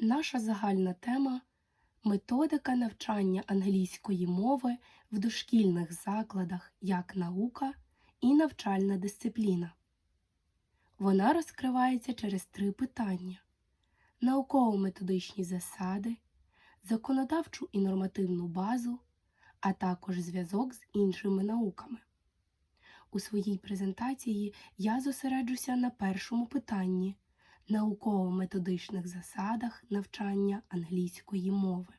Наша загальна тема методика навчання англійської мови в дошкільних закладах як наука і навчальна дисципліна. Вона розкривається через три питання: науково-методичні засади, законодавчу і нормативну базу, а також зв'язок з іншими науками. У своїй презентації я зосереджуся на першому питанні науково-методичних засадах навчання англійської мови.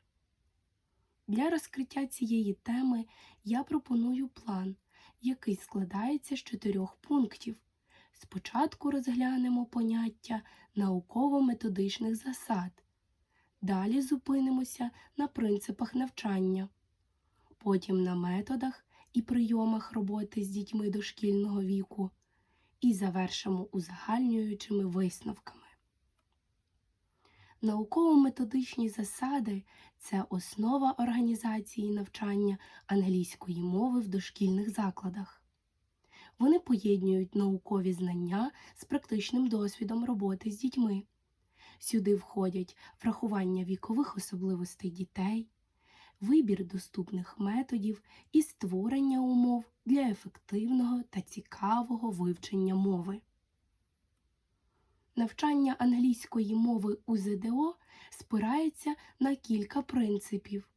Для розкриття цієї теми я пропоную план, який складається з чотирьох пунктів. Спочатку розглянемо поняття науково-методичних засад, далі зупинимося на принципах навчання, потім на методах і прийомах роботи з дітьми дошкільного віку і завершимо узагальнюючими висновками. Науково-методичні засади це основа організації навчання англійської мови в дошкільних закладах. Вони поєднують наукові знання з практичним досвідом роботи з дітьми. Сюди входять врахування вікових особливостей дітей, вибір доступних методів і створення умов для ефективного та цікавого вивчення мови. Навчання англійської мови у ЗДО спирається на кілька принципів.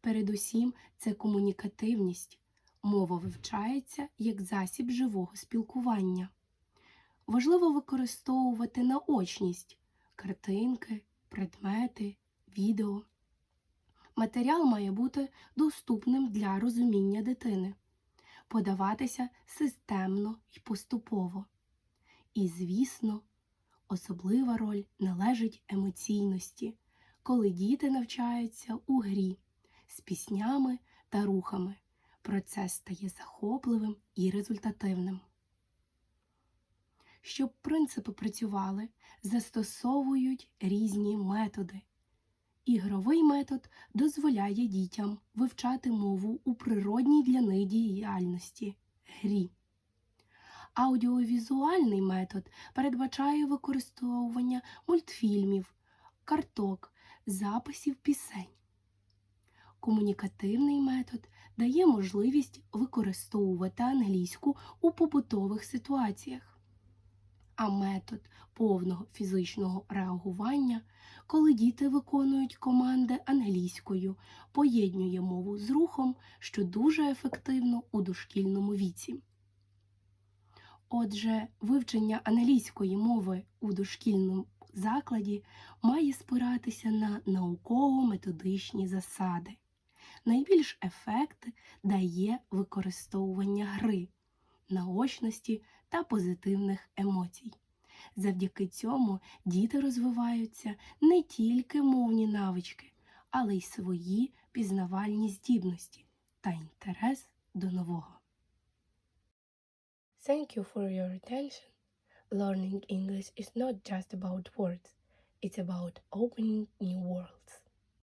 Передусім, це комунікативність. Мова вивчається як засіб живого спілкування. Важливо використовувати наочність картинки, предмети, відео. Матеріал має бути доступним для розуміння дитини, подаватися системно і поступово. І, звісно, особлива роль належить емоційності, коли діти навчаються у грі з піснями та рухами. Процес стає захопливим і результативним. Щоб принципи працювали, застосовують різні методи. Ігровий метод дозволяє дітям вивчати мову у природній для них діяльності грі. Аудіовізуальний метод передбачає використовування мультфільмів, карток, записів пісень. Комунікативний метод дає можливість використовувати англійську у побутових ситуаціях, а метод повного фізичного реагування, коли діти виконують команди англійською, поєднує мову з рухом, що дуже ефективно у дошкільному віці. Отже, вивчення англійської мови у дошкільному закладі має спиратися на науково-методичні засади. Найбільш ефект дає використовування гри, наочності та позитивних емоцій. Завдяки цьому діти розвиваються не тільки мовні навички, але й свої пізнавальні здібності та інтерес до нового. Thank you for your attention. Learning English is not just about words, it's about opening new worlds.